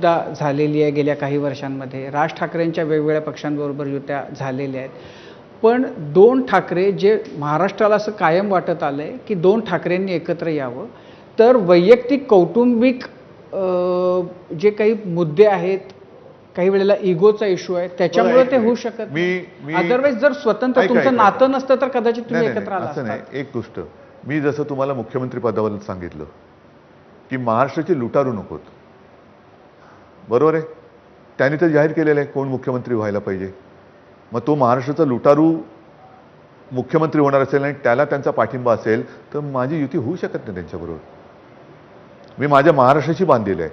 खूपदा झालेली आहे गेल्या काही वर्षांमध्ये. राज ठाकरेंच्या वेगवेगळ्या पक्षांबरोबर युत्या झालेल्या आहेत. पण दोन ठाकरे जे महाराष्ट्राला असं कायम वाटत आलं आहे की दोन ठाकरेंनी एकत्र यावं तर वैयक्तिक कौटुंबिक जे काही मुद्दे आहेत काही वेळेला इगोचा इश्यू आहे त्याच्यामुळे ते होऊ शकत मी अदरवाईज जर स्वतंत्र तुमचं. नातं नसतं तर कदाचित तुम्ही एकत्र आला नाही. एक गोष्ट. मी जसं तुम्हाला मुख्यमंत्री पदावर सांगितलं की महाराष्ट्राची लुटारू नकोत. बरोबर आहे? त्यांनी तर जाहीर केलेलं आहे कोण मुख्यमंत्री व्हायला पाहिजे. मग तो महाराष्ट्राचा लुटारू मुख्यमंत्री होणार असेल आणि त्याला त्यांचा पाठिंबा असेल तर माझी युती होऊ शकत नाही त्यांच्याबरोबर. मी माझ्या महाराष्ट्राशी बांधलेलं आहे.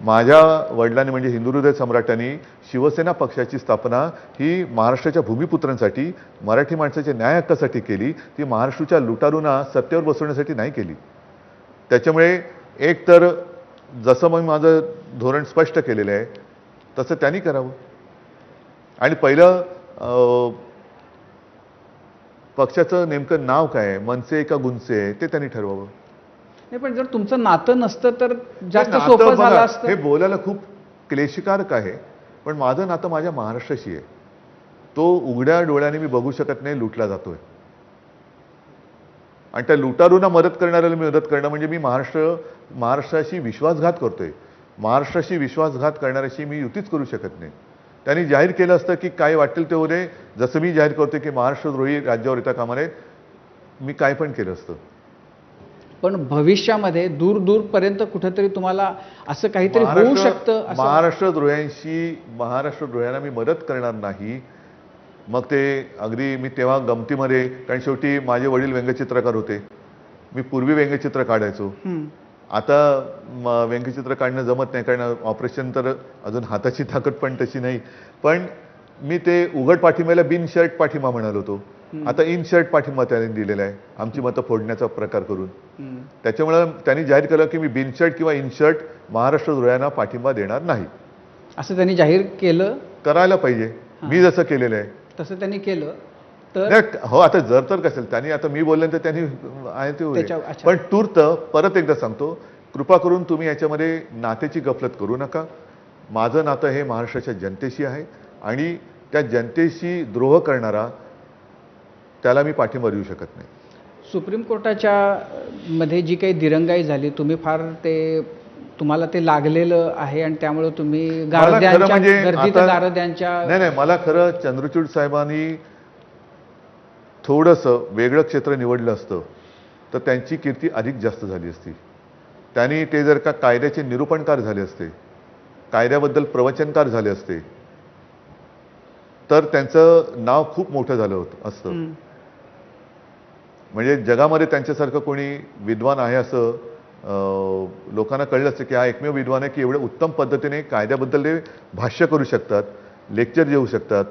माझ्या वडिलांनी म्हणजे हिंदू हृदय सम्राटांनी शिवसेना पक्षाची स्थापना ही महाराष्ट्राच्या भूमिपुत्रांसाठी मराठी माणसाच्या न्याय हक्कासाठी केली ती महाराष्ट्राच्या लुटारूंना सत्तेवर बसवण्यासाठी नाही केली. त्याच्यामुळे एक तर जसं मग माझं धोरण स्पष्ट केलेलं आहे तसं त्यांनी करावं. आणि पहिलं पक्षाचं नेमकं नाव काय आहे? मनसे का गुंसे आहे? ते त्यांनी ठरवावं. नाही पण जर तुमचं नातं नसतं तर जास्त सोपं झालं असतं. हे बोलायला खूप क्लेशकारक आहे पण माझं नातं माझ्या महाराष्ट्राशी आहे. तो उघड्या डोळ्याने मी बघू शकत नाही लुटला जातोय. आणि त्या लुटारूंना मदत करणाऱ्याला मी मदत करणं म्हणजे मी महाराष्ट्र महाराष्ट्राशी विश्वासघात करतोय. महाराष्ट्राशी विश्वासघात करणाऱ्याशी मी युतीच करू शकत नाही. त्यांनी जाहीर केलं असतं की काय वाटेल ते होते जसं मी जाहीर करतोय की महाराष्ट्रद्रोही राज्यावर येता कामा नये मी काय पण केलं असतं. पण भविष्यामध्ये दूर दूर पर्यंत कुठेतरी तुम्हाला असं काहीतरी होऊ शकतं असं महाराष्ट्र द्रोह्यांशी महाराष्ट्र द्रोह्यांना मी मदत करणार नाही. मग ते अगदी मी तेव्हा गमतीमध्ये कारण शेवटी माझे वडील व्यंगचित्रकार होते. मी पूर्वी व्यंगचित्र काढायचो. आता व्यंगचित्र काढणं जमत नाही कारण ऑपरेशन तर अजून हाताची ताकद पण तशी नाही. पण मी ते उघड पाठिंब्याला बिन शर्ट पाठिंबा म्हणालो होतो. आता इन शर्ट पाठिंबा त्यांनी दिलेला आहे. आमची मतं फोडण्याचा प्रकार करून. त्याच्यामुळं त्यांनी जाहीर केलं की मी बिनशर्ट किंवा इनशर्ट महाराष्ट्र द्रोह्यांना पाठिंबा देणार नाही. असं त्यांनी जाहीर केलं? करायला पाहिजे. मी जसं केलेलं आहे. तसं त्यांनी केलं तर हो आता जर तर कसेल. त्यांनी आता मी बोलल्यानंतर त्यांनी आहे ते. पण तूर्त परत एकदा सांगतो कृपा करून तुम्ही याच्यामध्ये नात्याची गफलत करू नका. माझं नातं हे महाराष्ट्राच्या जनतेशी आहे आणि त्या जनतेशी द्रोह करणारा त्याला मी पाठिंबा देऊ शकत नाही. सुप्रीम कोर्टाच्या मध्ये जी काही दिरंगाई झाली तुम्ही फार ते तुम्हाला ते लागलेलं आहे आणि त्यामुळे तुम्ही मला खरं गारद्यांच्या म्हणजे नाही नाही मला खरं चंद्रचूड साहेबांनी थोडंसं वेगळं क्षेत्र निवडलं असतं तर त्यांची कीर्ती अधिक जास्त झाली असती त्यांनी ते जर का कायद्याचे निरूपणकार झाले असते कायद्याबद्दल प्रवचनकार झाले असते तर त्यांचं नाव खूप मोठं झालं होतं असतं. म्हणजे जगामध्ये त्यांच्यासारखं कोणी विद्वान आहे असं लोकांना कळलं असतं की हा एकमेव विद्वान आहे की एवढ्या उत्तम पद्धतीने कायद्याबद्दल ते भाष्य करू शकतात लेक्चर देऊ शकतात.